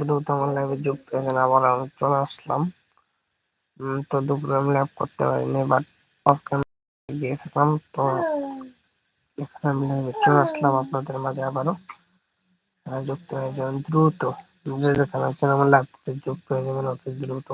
দ্রুত আমার ল্যাবে যুক্ত হয়েছেন আবার আমি চলে আসলাম। তো দুপুরে আমি ল্যাব করতে পারিনি বাট আজকে গিয়েছিলাম, তো এখানে আমি ল্যাবে চলে আসলাম আপনাদের মাঝে আবারও। যুক্ত হয়ে যাবেন, দ্রুত যে যেখানে আছেন আমার ল্যাবটিতে যুক্ত হয়ে যাবেন, অতি দ্রুত।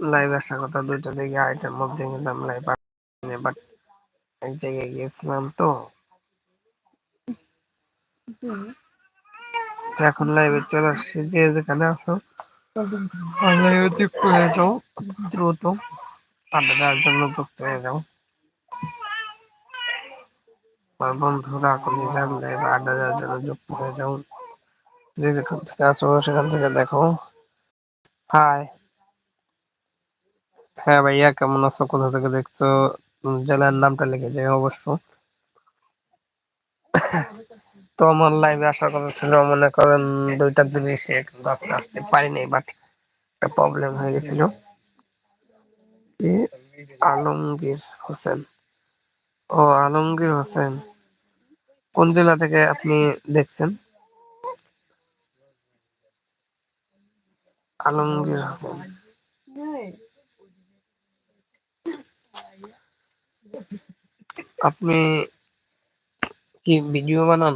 লাইভ আসার কথা, দুইটা জায়গায় আইটের মধ্যে কিন্তু আমি লাইভ এক জায়গায় গিয়েছিলাম তো এখন লাইভে চলে আসছি যে যেখানে আছো লাইভে যুক্ত হয়ে যাও দ্রুত আড্ডা দেওয়ার জন্য যুক্ত হয়ে যাও আমার বন্ধুরা কলিজার লাইভে আড্ডা দেওয়ার জন্য যুক্ত হয়ে যাও যে যেখান থেকে আছো সেখান থেকে দেখো হাই হ্যাঁ ভাইয়া কেমন আছো কোথা থেকে দেখছ জেলার নামটা লিখে যাই অবশ্য। তো আমার লাইভে আসার কথা ছিল, মনে করেন দুইটা তিরিশে কিন্তু আজকে আসতে পারিনি বাট একটা প্রবলেম হয়ে গেছিল। আলমগীর হোসেন। ও, আলমগীর হোসেন। কোন জেলা থেকে আপনি দেখছেন? আলমগীর হোসেন। আপনি কি ভিডিও বানান?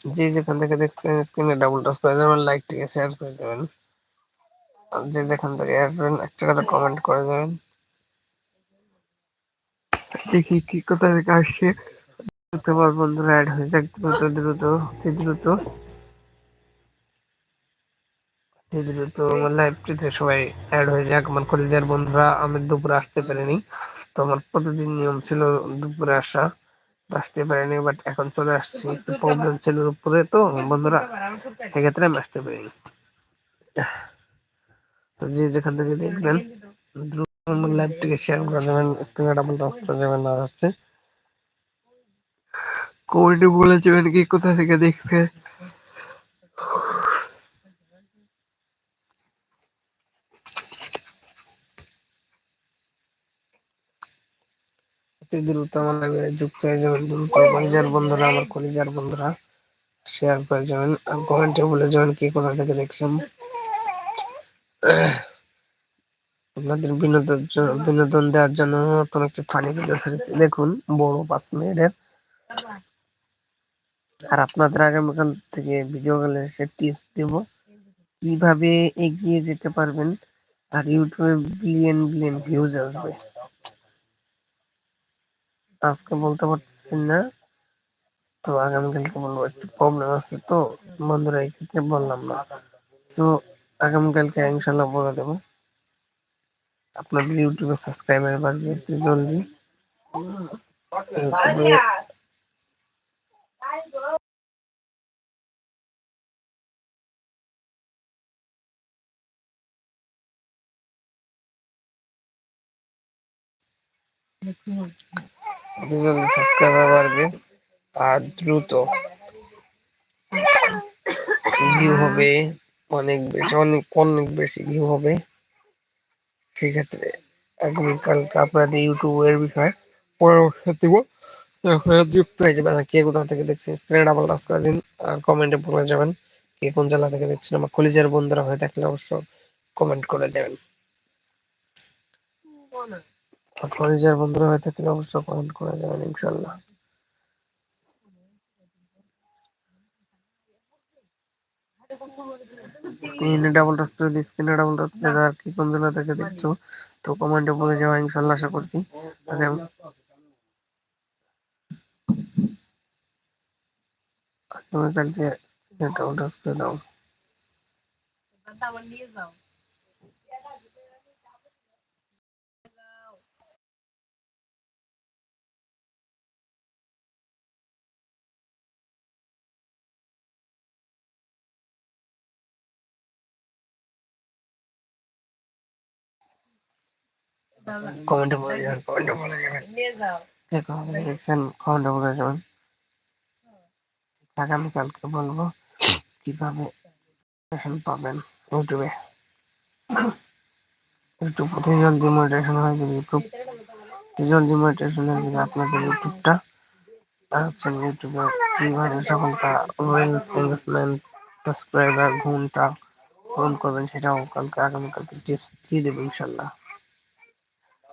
যে যেখান থেকে দেখছেন স্ক্রিনে ডাবল টাচ করে দেবেন থেকে শেয়ার করে দেবেন। আর যে যেখান থেকে আসবেন একটা করে কমেন্ট করে দেবেন। দেখি কি কোথা থেকে আসছে। বন্ধুরা অ্যাড হয়ে যাক, দ্রুত দ্রুত, অতি দ্রুত। সবাই অ্যাড হয়ে বন্ধুরা, আমি দুপুরে আসতে তো আমার প্রতিদিন নিয়ম ছিল দুপুরে আসা। আসতে বাট এখন চলে আসছি। তো, বন্ধুরা, সেক্ষেত্রে আমি আসতে পারিনি। তো যে যেখান থেকে দেখবেন শেয়ার হচ্ছে যাবেন কি কোথা থেকে দেখছে। অতি দ্রুত আমার লাইভে যুক্ত হয়ে যাবেন। দ্রুত কলিজার বন্ধুরা, আমার কলিজার বন্ধুরা শেয়ার করে যাবেন। আর কমেন্টে বলে যাবেন কি কোথা থেকে দেখছেন। আপনাদের বিনোদন বিনোদন দেওয়ার জন্য নতুন একটি ফানি ভিডিও সিরিজ দেখুন, বড় পাঁচ মিনিটের আর আপনাদের আগামীকাল থেকে ভিডিও গেলে সে টিপস দেব। কীভাবে এগিয়ে যেতে পারবেন। আর ইউটিউবে বিলিয়ন বিলিয়ন ভিউজ আসবে। আজকে বলতে পারতেছি না। তো আগামীকালকে বলব, একটু প্রবলেম আছে তো, বন্ধুরা এই ক্ষেত্রে বললাম না। তো আগামীকালকে ইনশাল্লাহ বলে দেবো। আপনাদের ইউটিউবে সাবস্ক্রাইবার বাড়বে একটু জলদি। জলদি সাবস্ক্রাইবার বাড়বে, আর দ্রুত ভিউ হবে অনেক বেশি, অনেক অনেক বেশি ভিউ হবে। সেক্ষেত্রে আগামীকালকে আপনাদের ইউটিউবের বিষয়ে পরামর্শ দেব। যুক্ত হয়ে যাবেন। আর কে কোথা থেকে দেখছেন স্ক্রিনে ডাবল টাচ করে দিন আর কমেন্টে বলে যাবেন কে কোন জেলা থেকে দেখছেন। আমার কলিজার বন্ধুরা হয়ে থাকলে অবশ্য কমেন্ট করে দেবেন। আর কলিজার বন্ধুরা হয়ে থাকলে অবশ্য কমেন্ট করে যাবেন ইনশাল্লাহ স্ক্রিনে ডাবল টাচ করে দিই স্ক্রিনে ডাবল টাচ করে আর কি কোন জেলা থেকে দেখছ? তো কমেন্টে বলে যাওয়া ইনশাল্লাহ আশা করছি। আগামী আগামীকালকে স্ক্রিনে ডাবল টাচ করে দাও। কমেন্টে বলে যাবেন কমেন্টে বলে যাবেন কে কোথা থেকে কমেন্টে বলে যাবেন আগামীকালকে বলব কীভাবে পাবেন ইউটিউবে ইউটিউব অতি জলদি মোটিভেশন হয়ে যাবে ইউটিউব জলদি মনিটাইজেশন হয়ে যাবে আপনাদের ইউটিউবটা আর হচ্ছে ইউটিউবে কীভাবে সফলতা রিলস এঙ্গেজমেন্ট সাবস্ক্রাইবার ঘণ্টা পূরণ করবেন সেটাও কালকে আগামীকালকে টিপস দিয়ে দেবো ইনশাল্লাহ হয়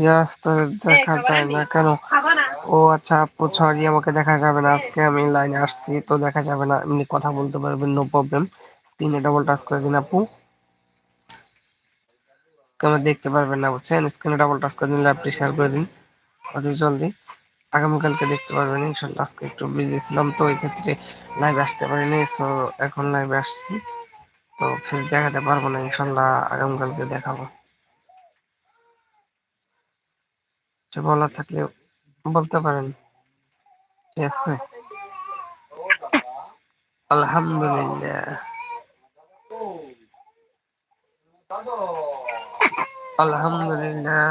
ইয়াস দেখা যায় না কেন? ও আচ্ছা আপু সরি আমাকে দেখা যাবে না। আজকে আমি লাইনে আসছি তো দেখা যাবে না। এমনি কথা বলতে পারবেন নো প্রবলেম স্ক্রিনে ডাবল টাচ করে দিন আপু। আমার দেখতে পারবেন না বুঝছেন? স্ক্রিনে ডাবল টাচ করে দিন ল্যাপটি শেয়ার করে দিন অতি জলদি। আগামীকালকে দেখতে পারবেন ইনশাল্লাহ আজকে একটু বিজি ছিলাম তো এই ক্ষেত্রে লাইভ আসতে পারিনি সো এখন লাইভে আসছি। তো ফেস দেখাতে পারব না ইনশাল্লাহ আগামীকালকে দেখাবো। বলার থাকলে বলতে পারেন। ঠিক আছে? আলহামদুলিল্লাহ। আলহামদুলিল্লাহ।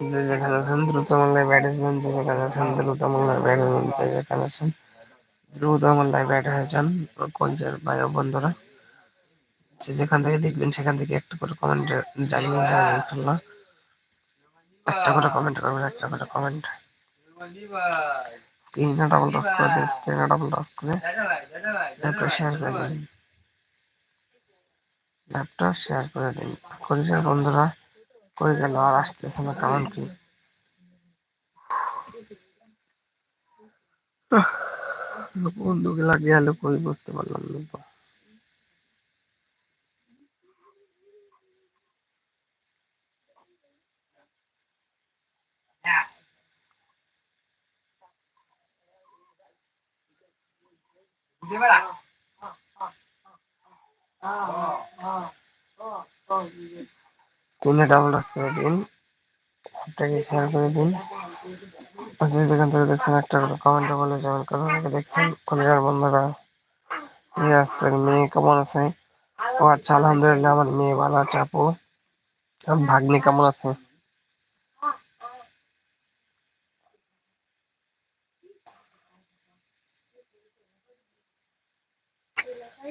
যে যেখানে আছেন, দ্রুত আমার লাইভ অ্যাড হয়ে যান যে যেখানে আছেন, দ্রুত আমার লাইভ অ্যাড যে যেখানে আছেন, দ্রুত আমার লাইভ অ্যাড হয়ে যান কলজের ভাই বন্ধুরা যে যেখান থেকে দেখবেন সেখান থেকে একটা করে কমেন্ট জানিয়ে যাবেন ইনশাল্লাহ একটা করে কমেন্ট করবেন, একটা করে কমেন্ট স্ক্রিনে ডাবল টাচ করে দিন স্ক্রিনে ডাবল টাচ করে ল্যাপটপ শেয়ার করে দিন। ল্যাপটপ শেয়ার করে দিন। কলিজার বন্ধুরা, কই গেল আর আসতেছে না কারণ কি? বন্ধুকে লাগিয়ে গেল কই, বুঝতে পারলাম না। স্ক্রিনে ডাবল টাচ করে দিন। আপনাকে শেয়ার করে দিন। যে যেখান থেকে দেখছেন একটা করে কমেন্টে বলে যাবেন। কোথা থেকে দেখছেন? কলিজার বন্ধুরা ইয়াস তোর মেয়ে, কেমন আছে? ও আচ্ছা আলহামদুলিল্লাহ, আমার মেয়ে ভালো আছে, আপু। ভাগ্নি কেমন আছে?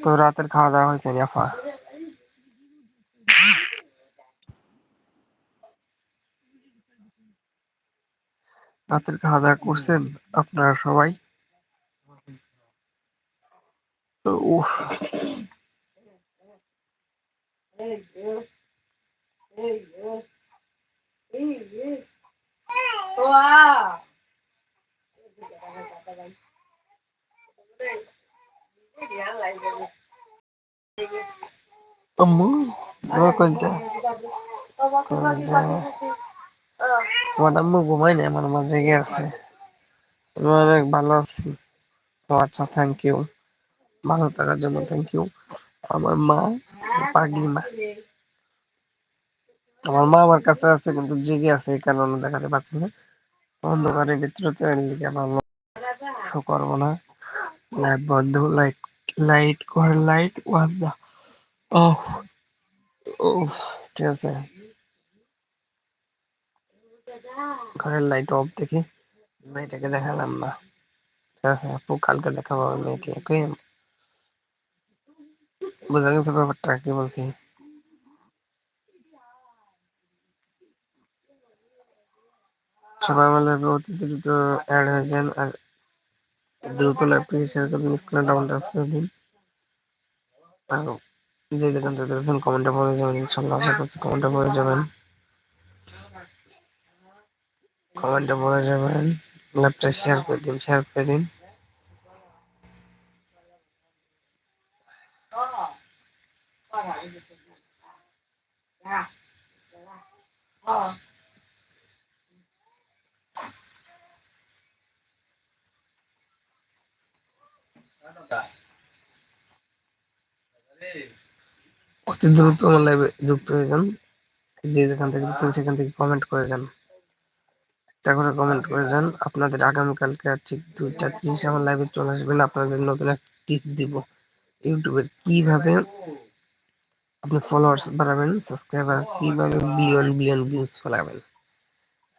তো রাতের খাওয়া দাওয়া হয়েছে নি আফা রাতের খাওয়া দাওয়া করছেন আপনারা সবাই উফ আমার মা থাকার জন্য আমার মা পাগলি মা আমার মা আমার কাছে আছে কিন্তু জেগে আছে এই কারণে দেখাতে পাচ্ছি না অন্ধকারের ভিতরে ভালো শো করব না লাইট বন্ধ লাইট লাইট ঘর লাইট বন্ধ ওহ উফ ঠিক আছে ঘরের লাইট অফ দেখি মেয়েটাকে দেখালাম না ঠিক আছে আপু কালকে দেখাবো মেয়েকে ওকে বোঝা গেছে ব্যাপারটা কি বলছি সবাই মিলে অতি দ্রুত অ্যাড হয়ে যান আর দ্রুত লাইভটিকে শেয়ার করে দিন স্ক্রিনে ডাবল টাচ করে দিন। আর যে দেখেন তাদের দেখেন কমেন্টে বলে যাবেন, ইনশাল্লাহ আশা করছি কমেন্টে বলে যাবেন। কমেন্টে বলে যাবেন ল্যাপটপ শেয়ার করে দিন শেয়ার করে দিন। Oh. অতি দ্রুত আমার লাইভে যুক্ত হয়ে যান। যে যেখান থেকে দেখছেন সেখান থেকে কমেন্ট করে যান। একটা করে কমেন্ট করে যান। আপনাদের আগামীকালকে ঠিক দুইটা ত্রিশ আমার লাইভে চলে আসবেন আপনাদের নতুন একটা টিপ দিব। ইউটিউবের কীভাবে আপনি ফলোয়ার্স বাড়াবেন সাবস্ক্রাইবার কীভাবে বিলিয়ন বিলিয়ন ভিউজ ফলাবেন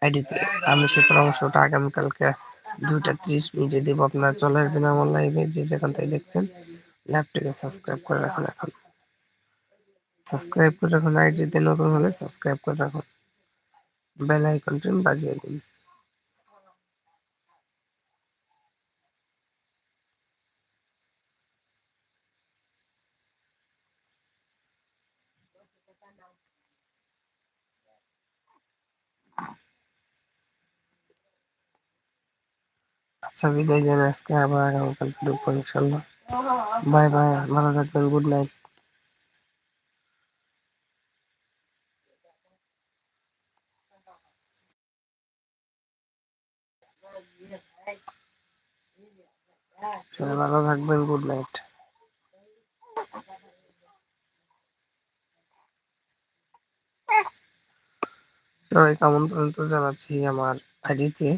আইডিতে আমি সে পরামর্শটা আগামীকালকে দুইটা ত্রিশ মিনিটে দিব। আপনারা চলে আসবেন আমার লাইভে যে যেখান থেকে দেখছেন ল্যাপটপে সাবস্ক্রাইব করে রাখুন এখন। সাবস্ক্রাইব করে রাখুন আইডিতে নতুন হলে সাবস্ক্রাইব করে রাখুন। বেল আইকনটি বাজিয়ে দিন। আচ্ছা বিদায় জানাই আজকে, আবার আগামীকাল ঢুকবো ইনশাল্লাহ। বাই বাই, ভালো থাকবেন, গুড নাইট। সবাই ভালো থাকবেন গুড নাইট সবাইকে আমন্ত্রণ জানাচ্ছি আমার আইডিতে।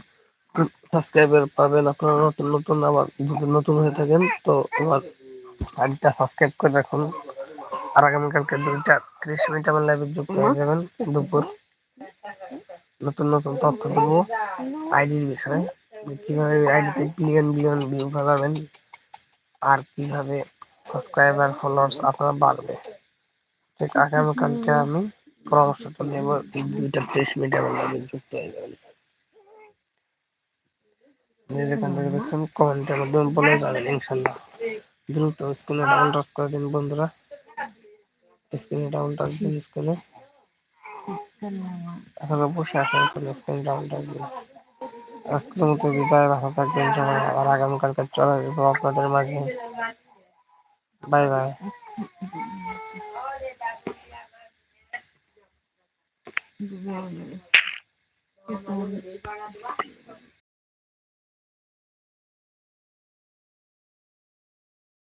সাবস্ক্রাইবার পাবেন, আপনারা নতুন নতুন, আবার যদি নতুন হয়ে থাকেন, তো আমার আইডিটা সাবস্ক্রাইব করে রাখুন। আর আগামীকালকে দুইটা ত্রিশ মিনিট আমার লাইভে যুক্ত হয়ে যাবেন, দুপুর। নতুন নতুন তথ্য দেবো, আইডির বিষয়ে। কীভাবে আইডিতে বিলিয়ন বিলিয়ন ভিউ ফেলাবেন আর কীভাবে সাবস্ক্রাইবার ফলোয়ার্স আপনার বাড়বে। ঠিক আগামীকালকে আমি পরামর্শটা নেব এই দুইটা ত্রিশ মিনিট লাইভে যুক্ত হয়ে যাবেন। যে যেখান থেকে দেখছেন কমেন্টের মাধ্যমে বলে যাবেন ইনশাল্লাহ। দ্রুত স্ক্রিনে ডাউন টাচ করে দিন বন্ধুরা। স্ক্রিনে ডাউন টাচ দিন স্ক্রিনে এখনও বসে আছেন স্ক্রিনে ডাউন টাচ দিন। আজকের মতো বিদায় ভালো থাকবেন সবাই আবার আগামীকালকে চলে আসব আপনাদের মাঝে। Bye bye.